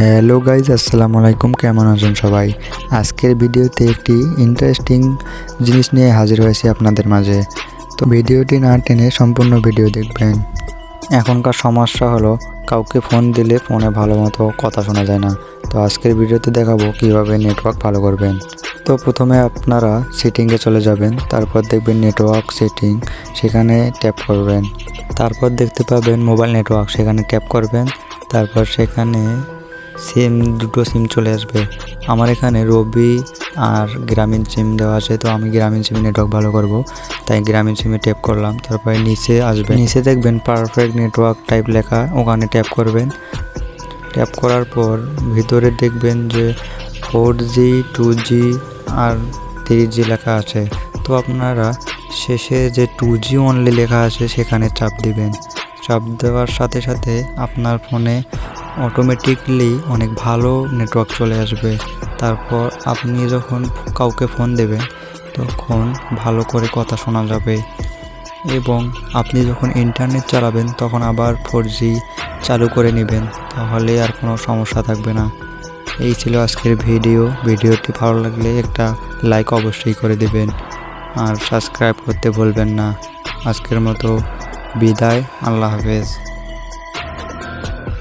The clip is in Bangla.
হ্যালো গাইজ, আসসালামু আলাইকুম। কেমন আছেন সবাই? আজকের ভিডিওতে একটি ইন্টারেস্টিং জিনিস নিয়ে হাজির হয়েছি আপনাদের মাঝে। তো ভিডিওটি না টেনে সম্পূর্ণ ভিডিও দেখবেন। এখনকার সমস্যা হলো, কাউকে ফোন দিলে ফোনে ভালো মতো কথা শোনা যায় না। তো আজকের ভিডিওতে দেখাবো কীভাবে নেটওয়ার্ক ভালো করবেন। তো প্রথমে আপনারা সেটিংয়ে চলে যাবেন, তারপর দেখবেন নেটওয়ার্ক সেটিং সেখানে ট্যাপ করবেন। তারপর দেখতে পাবেন মোবাইল নেটওয়ার্ক সেখানে ট্যাপ করবেন। তারপর সেখানে সিম দুটো সিম চলে আসবে। আমার এখানে রবি আর গ্রামীণ সিম দেওয়া আছে, তো আমি গ্রামীণ সিমে নেটওয়ার্ক ভালো করব। তাই গ্রামীণ সিমে ট্যাপ করলাম, তারপরে নিচে আসবে। নিচে দেখবেন পারফেক্ট নেটওয়ার্ক টাইপ লেখা, ওখানে ট্যাপ করবেন। ট্যাপ করার পর ভিতরে দেখবেন যে ফোর জি টু জি আর থ্রি জি লেখা আছে। তো আপনারা শেষে যে টু জি অনলি লেখা আছে, সেখানে চাপ দিবেন। চাপ দেওয়ার সাথে সাথে আপনার ফোনে অটোমেটিকলি অনেক ভালো নেটওয়ার্ক চলে আসবে। তারপর আপনি যখন কাউকে ফোন দেবেন, তখন ভালো করে কথা শোনা যাবে। এবং আপনি যখন ইন্টারনেট চালাবেন, তখন আবার ফোর চালু করে নেবেন। তাহলে আর কোনো সমস্যা থাকবে না। এই ছিল আজকের ভিডিও ভিডিওটি ভালো লাগলে একটা লাইক অবশ্যই করে দেবেন। আর সাবস্ক্রাইব করতে ভুলবেন না। আজকের মতো বিদায়। আল্লাহ হাফেজ।